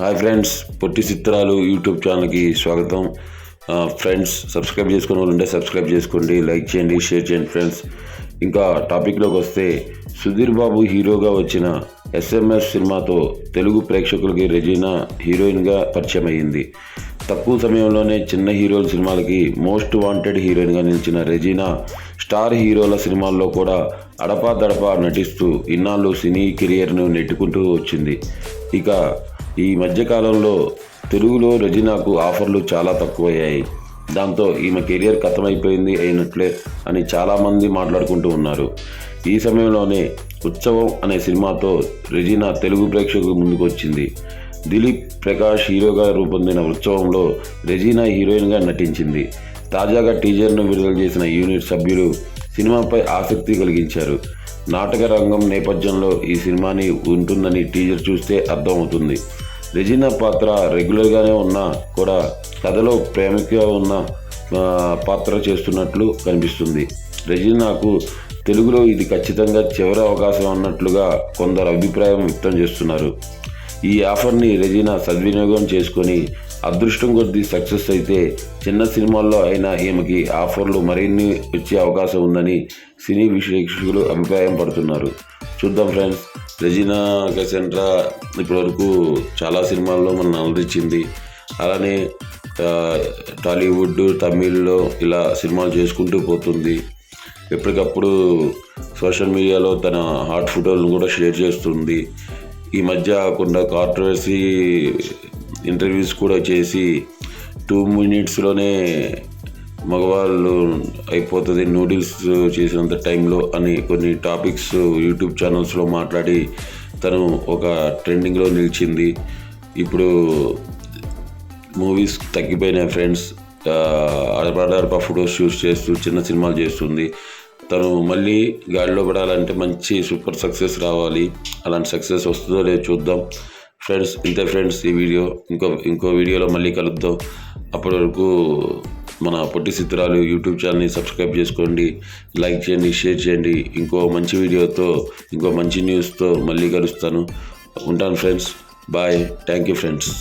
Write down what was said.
Hi friends పొట్టి చిత్రాలు YouTube ఛానల్కి స్వాగతం. ఫ్రెండ్స్ సబ్స్క్రైబ్ చేసుకుని వాళ్ళు ఉంటే సబ్స్క్రైబ్ చేసుకోండి లైక్ చేయండి షేర్ చేయండి ఫ్రెండ్స్ ఇంకా టాపిక్లోకి వస్తే సుధీర్ బాబు హీరోగా వచ్చిన ఎస్ఎంఎస్ సినిమాతో తెలుగు ప్రేక్షకులకి రెజీనా హీరోయిన్గా పరిచయం అయ్యింది తక్కువ సమయంలోనే చిన్న హీరోల సినిమాలకి మోస్ట్ వాంటెడ్ హీరోయిన్గా నిలిచిన రెజీనా స్టార్ హీరోల సినిమాల్లో కూడా అడపా దడపా నటిస్తూ ఇన్నాళ్ళు సినీ కెరియర్ను నెట్టుకుంటూ వచ్చింది. ఇక ఈ మధ్యకాలంలో తెలుగులో రెజినాకు ఆఫర్లు చాలా తక్కువయ్యాయి. దాంతో ఈమె కెరియర్ కథమైపోయింది అయినట్లే అని చాలామంది మాట్లాడుకుంటూ ఉన్నారు. ఈ సమయంలోనే ఉత్సవం అనే సినిమాతో రెజీనా తెలుగు ప్రేక్షకుల ముందుకు వచ్చింది దిలీప్ ప్రకాష్ హీరోగా రూపొందిన ఉత్సవంలో రెజీనా హీరోయిన్గా నటించింది. తాజాగా టీజర్ను విడుదల చేసిన యూనిట్ సభ్యులు సినిమాపై ఆసక్తి కలిగించారు. నాటక రంగం నేపథ్యంలో ఈ సినిమాని ఉంటుందని టీజర్ చూస్తే అర్థమవుతుంది. రెజినా పాత్ర రెగ్యులర్గానే ఉన్నా కూడా కథలో ప్రేమగా ఉన్న పాత్ర చేస్తున్నట్లు కనిపిస్తుంది. రెజినాకు తెలుగులో ఇది ఖచ్చితంగా చివరి అవకాశం అన్నట్లుగా కొందరు అభిప్రాయం వ్యక్తం చేస్తున్నారు. ఈ ఆఫర్ని రెజీనా సద్వినియోగం చేసుకొని అదృష్టం కొద్దీ సక్సెస్ అయితే చిన్న సినిమాల్లో అయినా ఈమెకి ఆఫర్లు మరిన్ని వచ్చే అవకాశం ఉందని సినీ విశ్లేషకులు అభిప్రాయం పడుతున్నారు. చూద్దాం ఫ్రెండ్స్. రెజీనా కసెంట్రా ఇప్పటివరకు చాలా సినిమాల్లో మనం అలరించింది అలానే టాలీవుడ్ తమిళ్ళో ఇలా సినిమాలు చేసుకుంటూ పోతుంది. ఎప్పటికప్పుడు సోషల్ మీడియాలో తన హాట్ ఫోటోలను కూడా షేర్ చేస్తుంది. ఈ మధ్య కొన్ని కాంట్రవర్సీ ఇంటర్వ్యూస్ కూడా చేసి టూ మినిట్స్లోనే మగవాళ్ళు అయిపోతుంది నూడిల్స్ చేసినంత టైంలో అని కొన్ని టాపిక్స్ యూట్యూబ్ ఛానల్స్లో మాట్లాడి తను ఒక ట్రెండింగ్లో నిలిచింది. ఇప్పుడు మూవీస్ తగ్గిపోయినాయి ఫ్రెండ్స్ అడపడప ఫొటోస్ షూట్ చేస్తూ చిన్న సినిమాలు చేస్తుంది. తను మళ్ళీ గాడిలో పడాలంటే మంచి సూపర్ సక్సెస్ రావాలి. అలాంటి సక్సెస్ వస్తుందో లేదో చూద్దాం. ఫ్రెండ్స్ ఇంతే ఫ్రెండ్స్ ఈ వీడియో ఇంకో ఇంకో వీడియోలో మళ్ళీ కలుద్దాం. అప్పటి వరకు మన పొట్టి చిత్రాలు యూట్యూబ్ ఛానల్ని సబ్స్క్రైబ్ చేసుకోండి లైక్ చేయండి షేర్ చేయండి. ఇంకో మంచి వీడియోతో ఇంకో మంచి న్యూస్తో మళ్ళీ కలుస్తాను. ఉంటాను friends. Bye. Thank you friends.